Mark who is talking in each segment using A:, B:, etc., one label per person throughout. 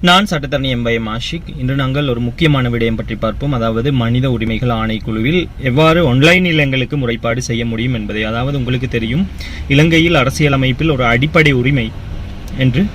A: நான் சட்டத்தரணி எம்பயம் ஆஷிக். இன்று நாங்கள் ஒரு முக்கியமான விடயம் பற்றி பார்ப்போம். அதாவது மனித உரிமைகள் ஆணைக்குழுவில் எவ்வாறு ஆன்லைனில் எங்களுக்கு முறைப்பாடு செய்ய முடியும் என்பதை. அதாவது உங்களுக்கு தெரியும் இலங்கையில் அரசியலமைப்பில் ஒரு அடிப்படை உரிமை என்று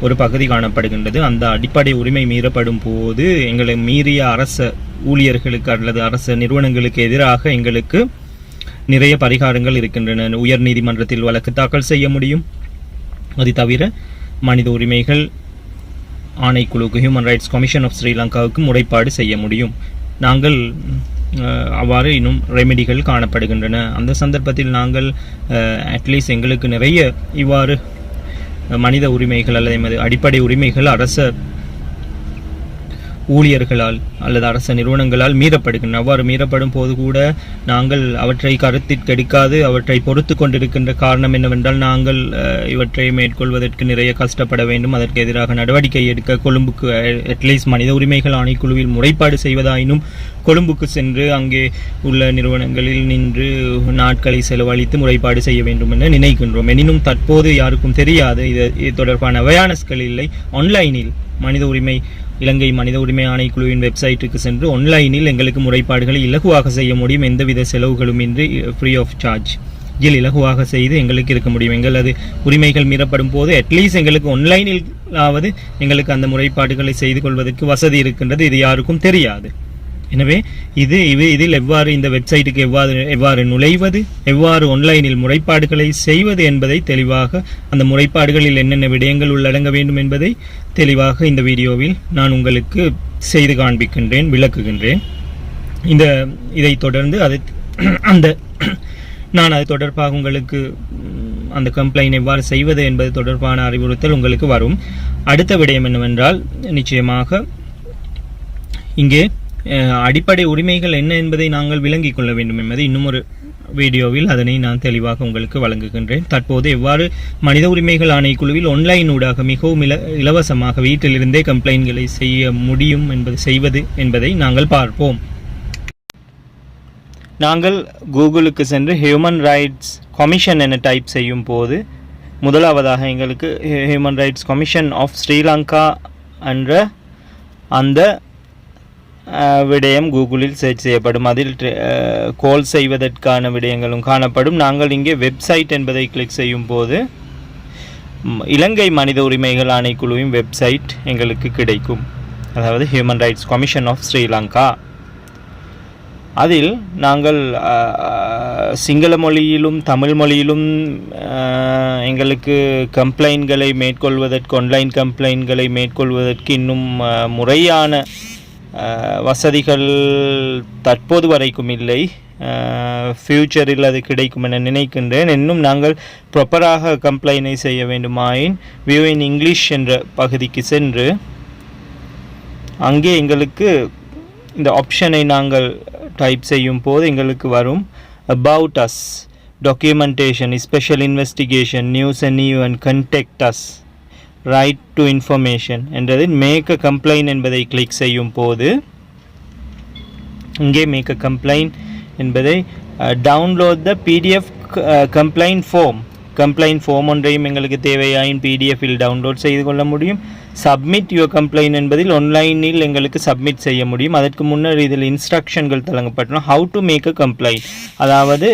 A: ஒரு பகுதி காணப்படுகின்றது. அந்த அடிப்படை உரிமை மீறப்படும் போது எங்களை மீறிய அரச ஊழியர்களுக்கு அல்லது அரச நிறுவனங்களுக்கு எதிராக எங்களுக்கு நிறைய பரிகாரங்கள் இருக்கின்றன. உயர் நீதிமன்றத்தில் வழக்கு தாக்கல் செய்ய முடியும். அது தவிர மனித உரிமைகள் ஆணைக்குழுக்கு ஹியூமன் ரைட்ஸ் கமிஷன் ஆஃப் ஸ்ரீலங்காவுக்கு முறைப்பாடு செய்ய முடியும். நாங்கள் அஹ், அவ்வாறு இன்னும் ரெமெடிகள் காணப்படுகின்றன. அந்த சந்தர்ப்பத்தில் நாங்கள் அட்லீஸ்ட் எங்களுக்கு நிறைய இவ்வாறு மனித உரிமைகள் அல்லது எமது அடிப்படை உரிமைகள் அரச ஊழியர்களால் அல்லது அரச நிறுவனங்களால் மீறப்படுகின்றன. அவ்வாறு மீறப்படும் போது கூட நாங்கள் அவற்றை கருத்திற்கெடுக்காது அவற்றை பொறுத்து கொண்டிருக்கின்ற காரணம் என்னவென்றால் நாங்கள் இவற்றை மேற்கொள்வதற்கு நிறைய கஷ்டப்பட வேண்டும். அதற்கு எதிராக நடவடிக்கை எடுக்க கொழும்புக்கு அட்லீஸ்ட் மனித உரிமைகள் ஆணைக்குழுவில் முறைப்பாடு செய்வதாயினும் கொழும்புக்கு சென்று அங்கே உள்ள நிறுவனங்களில் நின்று நாட்களை செலவழித்து முறைப்பாடு செய்ய வேண்டும் என நினைக்கின்றோம். எனினும் தற்போது யாருக்கும் தெரியாது. இது இது தொடர்பான அவேர்னஸ்கள் இல்லை. ஆன்லைனில் மனித உரிமை இலங்கை மனித உரிமை ஆணைக்குழுவின் வெப்சைட்டுக்கு சென்று ஆன்லைனில் எங்களுக்கு முறைப்பாடுகளை இலகுவாக செய்ய முடியும். எந்தவித செலவுகளும் இன்றி ஃப்ரீ ஆஃப் சார்ஜ் இதில் இலகுவாக செய்து எங்களுக்கு இருக்க முடியும். எங்களது உரிமைகள் மீறப்படும் போது அட்லீஸ்ட் எங்களுக்கு ஆன்லைனில் ஆவது எங்களுக்கு அந்த முறைப்பாடுகளை செய்து கொள்வதற்கு வசதி இருக்கின்றது. இது யாருக்கும் தெரியாது. எனவே இது இது இதில் எவ்வாறு இந்த வெப்சைட்டுக்கு எவ்வாறு எவ்வாறு நுழைவது எவ்வாறு ஆன்லைனில் முறைப்பாடுகளை செய்வது என்பதை தெளிவாக அந்த முறைப்பாடுகளில் என்னென்ன விடயங்கள் உள்ளடங்க வேண்டும் என்பதை தெளிவாக இந்த வீடியோவில் நான் உங்களுக்கு செய்து காண்பிக்கின்றேன் விளக்குகின்றேன். இந்த இதை தொடர்ந்து அதை அந்த நான் அது தொடர்பாக உங்களுக்கு அந்த கம்ப்ளைண்ட் எவ்வாறு செய்வது என்பது தொடர்பான அறிவுறுத்தல் உங்களுக்கு வரும். அடுத்த விடயம் என்னவென்றால் நிச்சயமாக இங்கே அடிப்படை உரிமைகள் என்ன என்பதை நாங்கள் விளங்கிக் கொள்ள வேண்டும் என்பது இன்னும் ஒரு வீடியோவில் அதனை நான் தெளிவாக உங்களுக்கு வழங்குகின்றேன். தற்போது எவ்வாறு மனித உரிமைகள் ஆணைக்குழுவில் ஆன்லைன் ஊடாக மிகவும் இல இலவசமாக வீட்டிலிருந்தே கம்ப்ளைண்ட்களை செய்ய முடியும் என்பது செய்வது என்பதை நாங்கள் பார்ப்போம். நாங்கள் கூகுளுக்கு சென்று ஹியூமன் ரைட்ஸ் கமிஷன் என டைப் செய்யும் போது முதலாவதாக எங்களுக்கு Human Rights Commission of Sri Lanka என்ற அந்த விடயம் கூகுளில் சர்ச் செய்யப்படும். அதில் கோல் செய்வதற்கான விடயங்களும் காணப்படும். நாங்கள் இங்கே வெப்சைட் என்பதை கிளிக் செய்யும் போது இலங்கை மனித உரிமைகள் ஆணைக்குழுவின் வெப்சைட் எங்களுக்கு கிடைக்கும். அதாவது Human Rights Commission of Sri Lanka அதில் நாங்கள் சிங்கள மொழியிலும் தமிழ் மொழியிலும் எங்களுக்கு கம்ப்ளைண்ட்களை மேற்கொள்வதற்கு ஆன்லைன் கம்ப்ளைண்ட்களை மேற்கொள்வதற்கு இன்னும் முறையான வசதிகள் தற்போது வரைக்கும் இல்லை. ஃப்யூச்சரில் அது கிடைக்கும் என நினைக்கின்றேன். இன்னும் நாங்கள் ப்ராப்பராக கம்ப்ளைனை செய்ய வேண்டுமாயின் வியூ இன் இங்கிலீஷ் என்ற பகுதிக்கு சென்று அங்கே எங்களுக்கு இந்த ஆப்ஷனை நாங்கள் டைப் செய்யும் போது எங்களுக்கு வரும் about us documentation special investigation news and new and contact us right to information என்றதில் make a complaint என்பதை கிளிக் செய்யும் போது இங்கே மேக் அ கம்ப்ளைண்ட் என்பதை download the PDF complaint form complaint form ஒன்றையும் எங்களுக்கு தேவையாயின் பிடிஎஃபில் டவுன்லோட் செய்து கொள்ள முடியும். சப்மிட் யுவர் கம்ப்ளைண்ட் என்பதில் ஆன்லைனில் எங்களுக்கு சப்மிட் செய்ய முடியும். அதற்கு முன்னர் இதில் இன்ஸ்ட்ரக்ஷன்கள் வழங்கப்பட்டுள்ளன how to make a complaint அதாவது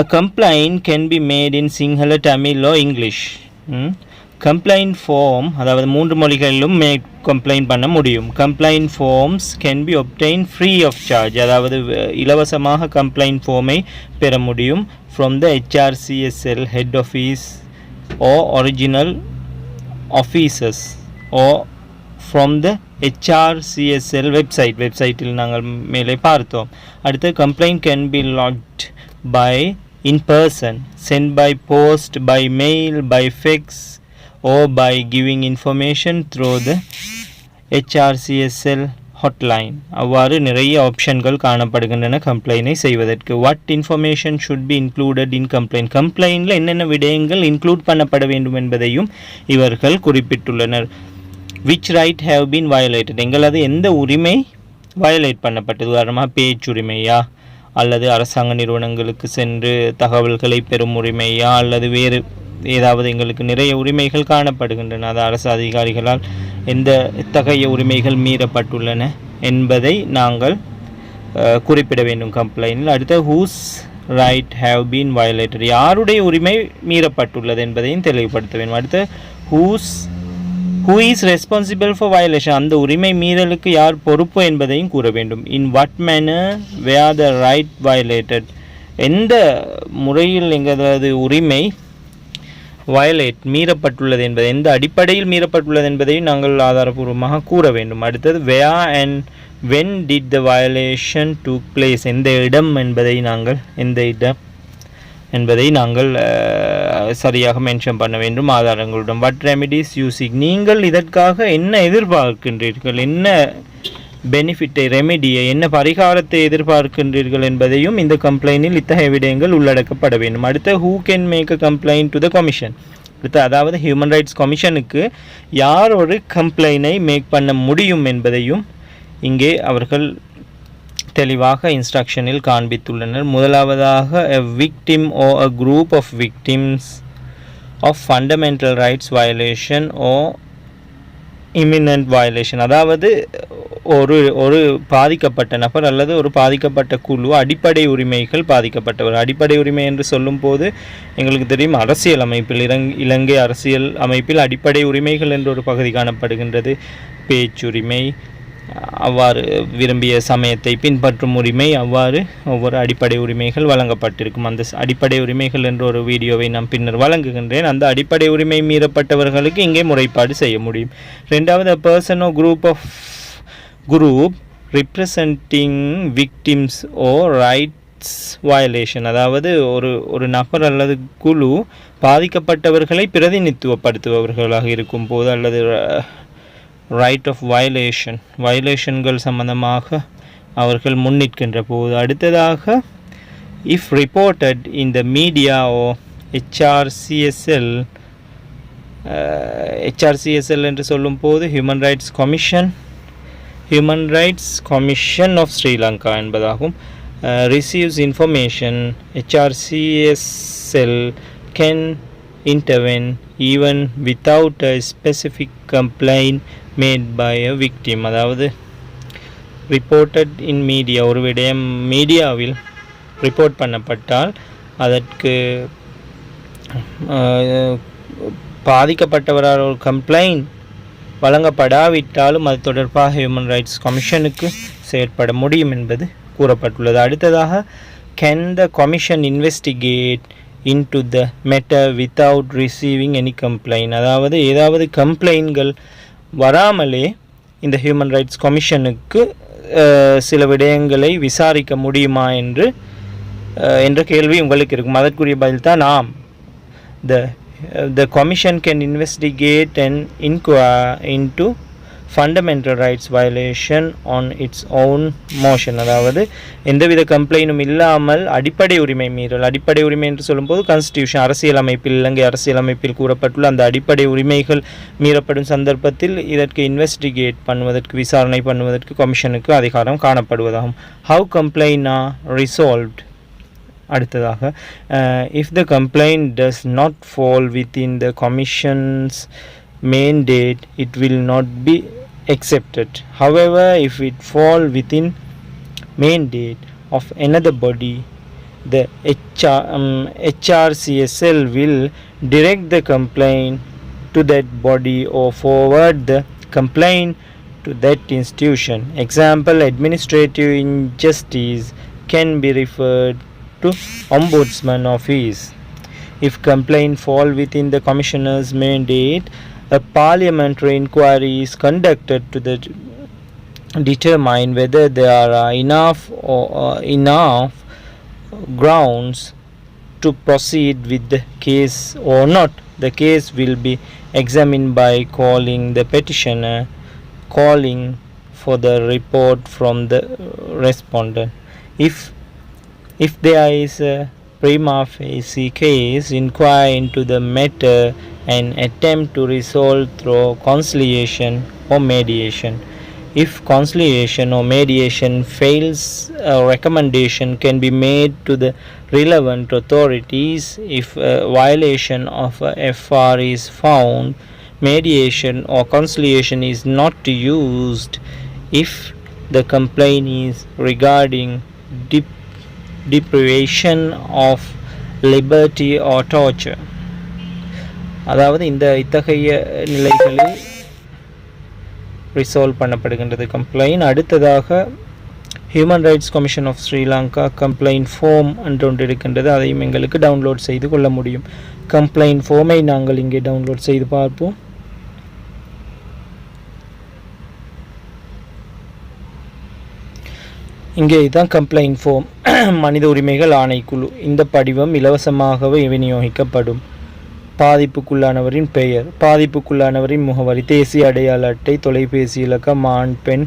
A: a complaint can be made in Sinhala Tamil or English complaint form அதாவது மூன்று மொழிகளிலும் மே கம்ப்ளைண்ட் பண்ண முடியும். Complaint forms can be obtain free of charge அதாவது இலவசமாக கம்ப்ளைண்ட் ஃபார்மை பெற முடியும். From the HRCSL head office or original offices or from the HRCSL website வெப்சைட்டில் நாங்கள் மேலே பார்த்தோம். அடுத்து complaint can be lodged by in person sent by post by mail by fax or by giving information through the HRCSL hotline அவ்வாறு நிறைய ஆப்ஷன்கள் காணப்படுகின்றன கம்ப்ளைனை செய்வதற்கு. What information should be included in complaint கம்ப்ளைண்டில் என்னென்ன விடயங்கள் இன்க்ளூட் பண்ணப்பட வேண்டும் என்பதையும் இவர்கள் குறிப்பிட்டுள்ளனர். Which right have been violated எங்களது எந்த உரிமை வயலேட் பண்ணப்பட்டது? உதாரணமாக பேச்சுரிமையா அல்லது அரசாங்க நிறுவனங்களுக்கு சென்று தகவல்களை பெறும் உரிமையா? அல்லது வேறு ஏதாவது எங்களுக்கு நிறைய உரிமைகள் காணப்படுகின்றன. அது அரசு அதிகாரிகளால் எந்த இத்தகைய உரிமைகள் மீறப்பட்டுள்ளன என்பதை நாங்கள் குறிப்பிட வேண்டும். கம்ப்ளைண்டில் அடுத்த whose right have been violated யாருடைய உரிமை மீறப்பட்டுள்ளது என்பதையும் தெளிவுபடுத்த வேண்டும். அடுத்து whose who is responsible for violation அந்த உரிமை மீறலுக்கு யார் பொறுப்பு என்பதையும் கூற வேண்டும். In what manner were the right violated எந்த முறையில் எங்களது உரிமை வயலேட் மீறப்பட்டுள்ளது என்பது எந்த அடிப்படையில் மீறப்பட்டுள்ளது என்பதையும் நாங்கள் ஆதாரபூர்வமாக கூற வேண்டும். அடுத்தது where and when did the violation to place எந்த இடம் என்பதை நாங்கள் எந்த இடம் என்பதை நாங்கள் சரியாக மென்ஷன் பண்ண வேண்டும். ஆதாரங்களுடன். வாட் ரெமிடிஸ் யூசிங் நீங்கள் இதற்காக என்ன எதிர்பார்க்கின்றீர்கள்? என்ன பெனிஃபிட்டை ரெமிடியை என்ன பரிகாரத்தை எதிர்பார்க்கின்றீர்கள் என்பதையும் இந்த கம்ப்ளைண்டில் இத்தகைய விடயங்கள் உள்ளடக்கப்பட வேண்டும். அடுத்து who can make a complaint to the commission அடுத்து அதாவது ஹியூமன் ரைட்ஸ் கமிஷனுக்கு யார் ஒரு கம்ப்ளைனை மேக் பண்ண முடியும் என்பதையும் இங்கே அவர்கள் தெளிவாக இன்ஸ்ட்ரக்ஷனில் காண்பித்துள்ளனர். முதலாவதாக a victim or a group of victims of fundamental rights violation or imminent violation அதாவது ஒரு ஒரு பாதிக்கப்பட்ட நபர் அல்லது ஒரு பாதிக்கப்பட்ட குழு அடிப்படை உரிமைகள் பாதிக்கப்பட்டவர். அடிப்படை உரிமை என்று சொல்லும்போது எங்களுக்கு தெரியும் அரசியல் அமைப்பில் இலங் இலங்கை அரசியல் அமைப்பில் அடிப்படை உரிமைகள் என்ற ஒரு பகுதி காணப்படுகின்றது. பேச்சுரிமை அவ்வாறு விரும்பிய சமயத்தை பின்பற்றும் உரிமை அவ்வாறு ஒவ்வொரு அடிப்படை உரிமைகள் வழங்கப்பட்டிருக்கும். அந்த அடிப்படை உரிமைகள் என்ற ஒரு வீடியோவை நான் பின்னர் வழங்குகின்றேன். அந்த அடிப்படை உரிமை மீறப்பட்டவர்களுக்கு இங்கே முறைப்பாடு செய்ய முடியும். ரெண்டாவது person or group of group representing victims or rights violation அதாவது ஒரு ஒரு நபர் அல்லது குழு பாதிக்கப்பட்டவர்களை பிரதிநிதித்துவப்படுத்துபவர்களாக இருக்கும் போது அல்லது ரைட் ஆஃப் வயலேஷன் வயலேஷன்கள் சம்பந்தமாக அவர்கள் முன்னிற்கின்ற போது அடுத்ததாக if reported in the media or HRCSL HRCSL என்று சொல்லும் போது Human Rights Commission Human Rights Commission of Sri Lanka என்பதாகும். Receives information HRCSL can intervene even without a specific complaint made by a victim அதாவது reported in media ஒரு விடயம் மீடியாவில் report பண்ணப்பட்டால் அதற்கு பாதிக்கப்பட்டவரால் ஒரு கம்ப்ளைண்ட் வழங்கப்படாவிட்டாலும் அது தொடர்பாக ஹியூமன் ரைட்ஸ் கமிஷனுக்கு செயற்பட முடியும் என்பது கூறப்பட்டுள்ளது. அடுத்ததாக can the commission investigate into the matter without receiving any complaint அதாவது ஏதாவது கம்ப்ளைண்ட்கள் வராமலே இந்த ஹியூமன் ரைட்ஸ் கமிஷனுக்கு சில விடயங்களை விசாரிக்க முடியுமா என்று என்ற கேள்வி உங்களுக்கு இருக்கும். அதற்குரிய பதில் தான் ஆம் the commission can investigate can investigate in inquire fundamental rights violation on its own motion அதாவது எந்தவித கம்ப்ளைண்டும் இல்லாமல் அடிப்படை உரிமை மீறல். அடிப்படை உரிமை என்று சொல்லும்போது கான்ஸ்டியூஷன் அரசியலமைப்பில் இலங்கை அரசியலமைப்பில் கூறப்பட்டுள்ள அந்த அடிப்படை உரிமைகள் மீறப்படும் சந்தர்ப்பத்தில் இதற்கு இன்வெஸ்டிகேட் பண்ணுவதற்கு விசாரணை பண்ணுவதற்கு கமிஷனுக்கு அதிகாரம் காணப்படுவதாகும். ஹவு கம்ப்ளைண்ட் ஆர் ரிசால்வ்ட் அடுத்ததாக if the complaint does not fall within the commission's mandate it will not be accepted. However if it fall within main date of another body the HR, um, HRCSL will direct the complaint to that body or forward the complaint to that institution. Example administrative injustice can be referred to ombudsman office. If complaint fall within the commissioner's mandate a parliamentary inquiry is conducted to the determine whether there are enough or uh, enough grounds to proceed with the case or not. The case will be examined by calling the petitioner calling for the report from the respondent. If if there is a prima facie case, inquire into the matter and attempt to resolve through conciliation or mediation. If conciliation or mediation fails, a recommendation can be made to the relevant authorities. If a violation of a FR is found, mediation or conciliation is not used if the complaint is regarding dep- deprivation of liberty or torture அதாவது இந்த இத்தகைய நிலைகளில் resolve பண்ணப்படுகின்றது complaint அடுத்ததாக Human Rights Commission of Sri Lanka complaint form என்று ஒன்று இருக்கின்றது. அதையும் எங்களுக்கு டவுன்லோட் செய்து கொள்ள முடியும். கம்ப்ளைண்ட் ஃபோமை நாங்கள் இங்கே டவுன்லோட் செய்து பார்ப்போம். இங்கே இதுதான் கம்ப்ளைண்ட் ஃபோம் மனித உரிமைகள் ஆணைக்குழு. இந்த படிவம் இலவசமாகவே விநியோகிக்கப்படும். பாதிப்புக்குள்ளானவரின் பெயர். பாதிப்புக்குள்ளானவரின் முகவரி. தேசிய அடையாள அட்டை தொலைபேசி இலக்கம் ஆண் பெண்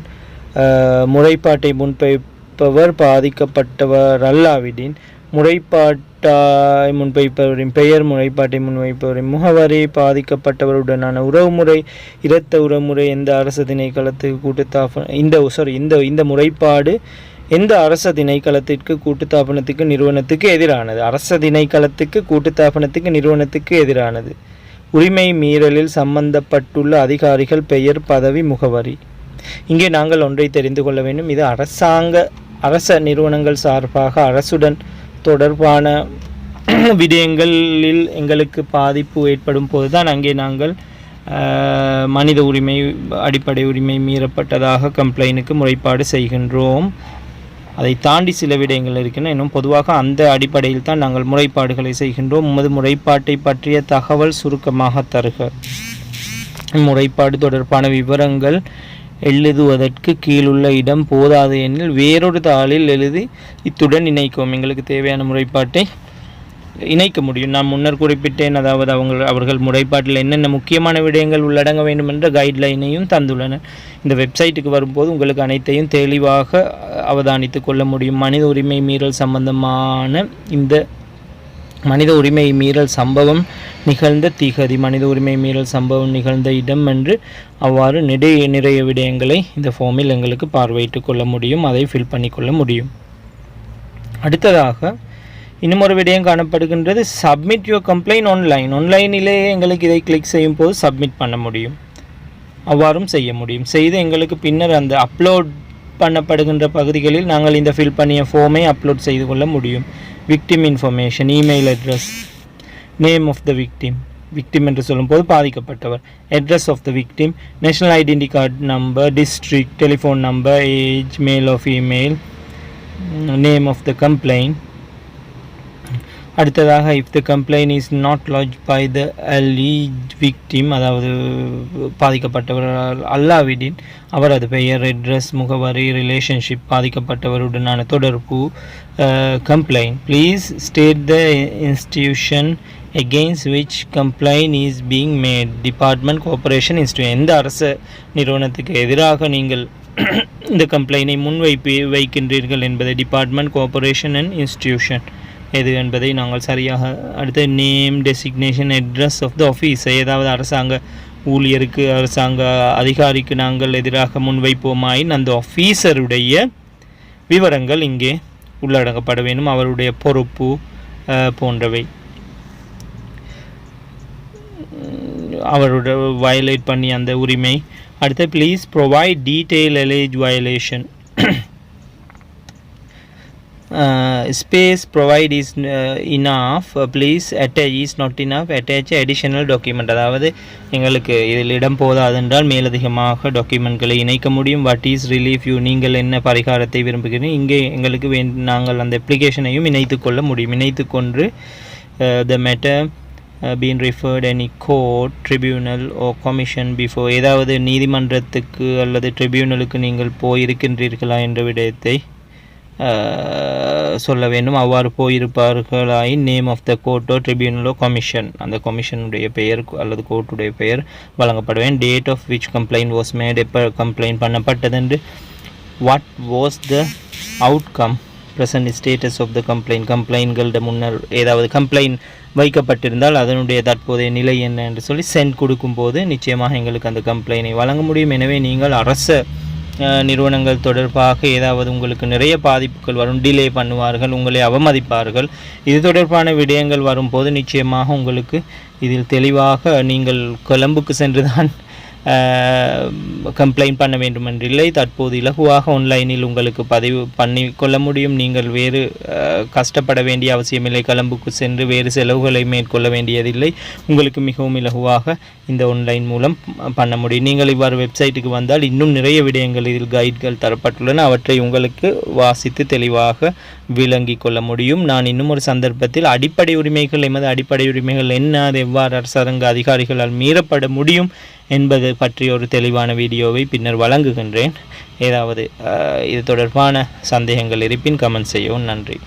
A: முறைப்பாட்டை முன்வைப்பவர் பாதிக்கப்பட்டவர் அல்லாவிடின் முறைப்பாட்டாய் முன்வைப்பவரின் பெயர் முறைப்பாட்டை முன்வைப்பவரின் முகவரி பாதிக்கப்பட்டவருடனான உறவுமுறை இரத்த உறவுமுறை எந்த அரசு திணைக்களத்துக்கு கூட்டுத்தாப இந்த சாரி இந்த இந்த முறைப்பாடு எந்த அரச திணைக்களத்திற்கு கூட்டுத்தாபனத்துக்கு நிறுவனத்துக்கு எதிரானது. அரச திணைக்களத்துக்கு கூட்டுத்தாபனத்துக்கு நிறுவனத்துக்கு எதிரானது. உரிமை மீறலில் சம்பந்தப்பட்டுள்ள அதிகாரிகள் பெயர் பதவி முகவரி. இங்கே நாங்கள் ஒன்றை தெரிந்து கொள்ள வேண்டும். இது அரசாங்க அரச நிறுவனங்கள் சார்பாக அரசுடன் தொடர்பான விடயங்களில் எங்களுக்கு பாதிப்பு ஏற்படும் போதுதான் அங்கே நாங்கள் மனித உரிமை அடிப்படை உரிமை மீறப்பட்டதாக கம்ப்ளைனுக்கு முறைப்பாடு செய்கின்றோம். அதை தாண்டி சில விடயங்கள் இருக்கின்றன. இன்னும் பொதுவாக அந்த அடிப்படையில் தான் நாங்கள் முறைப்பாடுகளை செய்கின்றோம். உமது முறைப்பாட்டை பற்றிய தகவல் சுருக்கமாக தருக. முறைப்பாடு தொடர்பான விவரங்கள் எழுதுவதற்கு கீழுள்ள இடம் போதாது எனில் வேறொரு தாளில் எழுதி இத்துடன் இணைக்கும் எங்களுக்கு தேவையான முறைப்பாட்டை இணைக்க முடியும். நான் முன்னர் குறிப்பிட்டேன் அதாவது அவங்க அவர்கள் முறைப்பாட்டில் என்னென்ன முக்கியமான விடயங்கள் உள்ளடங்க வேண்டும் என்ற கைட்லைனையும் தந்துள்ளனர். இந்த வெப்சைட்டுக்கு வரும்போது உங்களுக்கு அனைத்தையும் தெளிவாக அவதானித்து கொள்ள முடியும். மனித உரிமை மீறல் சம்பந்தமான இந்த மனித உரிமை மீறல் சம்பவம் நிகழ்ந்த திகதி. மனித உரிமை மீறல் சம்பவம் நிகழ்ந்த இடம் என்று அவ்வாறு நிறைய நிறைய விடயங்களை இந்த ஃபார்மில் எங்களுக்கு பார்வையிட்டு கொள்ள முடியும். அதை ஃபில் பண்ணிக்கொள்ள முடியும். அடுத்ததாக இன்னும் ஒரு விடயம் காணப்படுகின்றது சப்மிட் யுவர் கம்ப்ளைண்ட் ஆன்லைன் ஆன்லைனிலேயே எங்களுக்கு இதை கிளிக் செய்யும் போது சப்மிட் பண்ண முடியும். அவ்வாறும் செய்ய முடியும். செய்து எங்களுக்கு பின்னர் அந்த அப்லோட் பண்ணப்படுகின்ற பகுதிகளில் நாங்கள் இந்த ஃபில் பண்ணிய ஃபார்மை அப்லோட் செய்து கொள்ள முடியும். Victim information email address name of the victim victim என்று சொல்லும்போது பாதிக்கப்பட்டவர். Address of the victim national identity card number district telephone number age male of email name of the complaint அடுத்ததாக if the complaint is not lodge by the lead victim அதாவது பாதிக்கப்பட்டவர் அல்லாவிடின் அவரது பெயர் address முகவரி relationship பாதிக்கப்பட்டவருடனான தொடர்பு complaint please state the institution against which complaint is being made department cooperation institute எந்த அரசு நிறுவனத்துக்கு எதிராக நீங்கள் இந்த கம்ப்ளைனை முன்வைப்பு வைக்கின்றீர்கள் என்பதை டிபார்ட்மெண்ட் கோஆப்ரேஷன் அண்ட் இன்ஸ்டியூஷன் எது என்பதை நாங்கள் சரியாக அடுத்த name designation address of the office ஏதாவது அரசாங்க ஊழியருக்கு அரசாங்க அதிகாரிக்கு நாங்கள் எதிராக முன்வைப்போமாயின் அந்த ஆஃபீஸருடைய விவரங்கள் இங்கே உள்ளடங்கப்பட வேண்டும். அவருடைய பொறுப்பு போன்றவை. அவரோட வயலேட் பண்ணி அந்த உரிமை. அடுத்து please provide detail allege violation space provide is enough please attach is not enough attach additional document அதாவது எங்களுக்கு இதில் இடம் போதாதென்றால் மேலதிகமாக டாக்குமெண்ட்களை இணைக்க முடியும். வாட் இஸ் ரிலீஃப் யூ நீங்கள் என்ன பரிகாரத்தை விரும்புகிறீர்கள்? இங்கே எங்களுக்கு வேண் நாங்கள் அந்த அப்ளிகேஷனையும் இணைத்து கொள்ள முடியும். இணைத்து கொண்டு the matter been referred any court tribunal or commission before ஏதாவது நீதிமன்றத்துக்கு அல்லது ட்ரிபியூனலுக்கு நீங்கள் போயிருக்கின்றீர்களா என்ற விடயத்தை சொல்ல வேண்டும். அவ்வாறு போயிருப்பார்களாயின் நேம் ஆஃப் த கோர்ட்டோ ட்ரிபியூனலோ கமிஷன் அந்த கமிஷனுடைய பெயர் அல்லது கோர்ட்டுடைய பெயர் வழங்கப்படுவேன் date of which complaint was made எப்போ complaint பண்ணப்பட்டதென்று what was the outcome present status of the complaint கம்ப்ளைண்ட்களோட முன்னர் ஏதாவது கம்ப்ளைண்ட் வைக்கப்பட்டிருந்தால் அதனுடைய தற்போதைய நிலை என்ன என்று சொல்லி சென்ட் கொடுக்கும்போது நிச்சயமாக எங்களுக்கு அந்த கம்ப்ளைனை வழங்க முடியும். எனவே நீங்கள் அரசு நிறுவனங்கள் தொடர்பாக ஏதாவது உங்களுக்கு நிறைய பாதிப்புகள் வரும் டிலே பண்ணுவார்கள் உங்களை அவமதிப்பார்கள் இது தொடர்பான விடயங்கள் வரும்போது நிச்சயமாக உங்களுக்கு இதில் தெளிவாக நீங்கள் கொழும்புக்கு சென்றுதான் கம்ப்ளைண்ட் பண்ண வேண்டுமென்றில்லை. தற்போது இலகுவாக ஆன்லைனில் உங்களுக்கு பதிவு பண்ணி கொள்ள முடியும். நீங்கள் வேறு கஷ்டப்பட வேண்டிய அவசியமில்லை. கலம்புக்கு சென்று வேறு செலவுகளை மேற்கொள்ள வேண்டியதில்லை. உங்களுக்கு மிகவும் இலகுவாக இந்த ஆன்லைன் மூலம் பண்ண முடியும். நீங்கள் இவ்வாறு வெப்சைட்டுக்கு வந்தால் இன்னும் நிறைய விடயங்கள் இதில் கைட்கள் தரப்பட்டுள்ளன. அவற்றை உங்களுக்கு வாசித்து தெளிவாக விளங்கிக் கொள்ள முடியும். நான் இன்னும் ஒரு சந்தர்ப்பத்தில் அடிப்படை உரிமைகள் எமது அடிப்படை உரிமைகள் என்ன? அது எவ்வாறு அரசாங்க அதிகாரிகளால் மீறப்பட முடியும்? என்பது பற்றிய ஒரு தெளிவான வீடியோவை பின்னர் வழங்குகின்றேன். ஏதாவது இது தொடர்பான சந்தேகங்கள் இருப்பின் கமெண்ட் செய்யவும் நன்றி.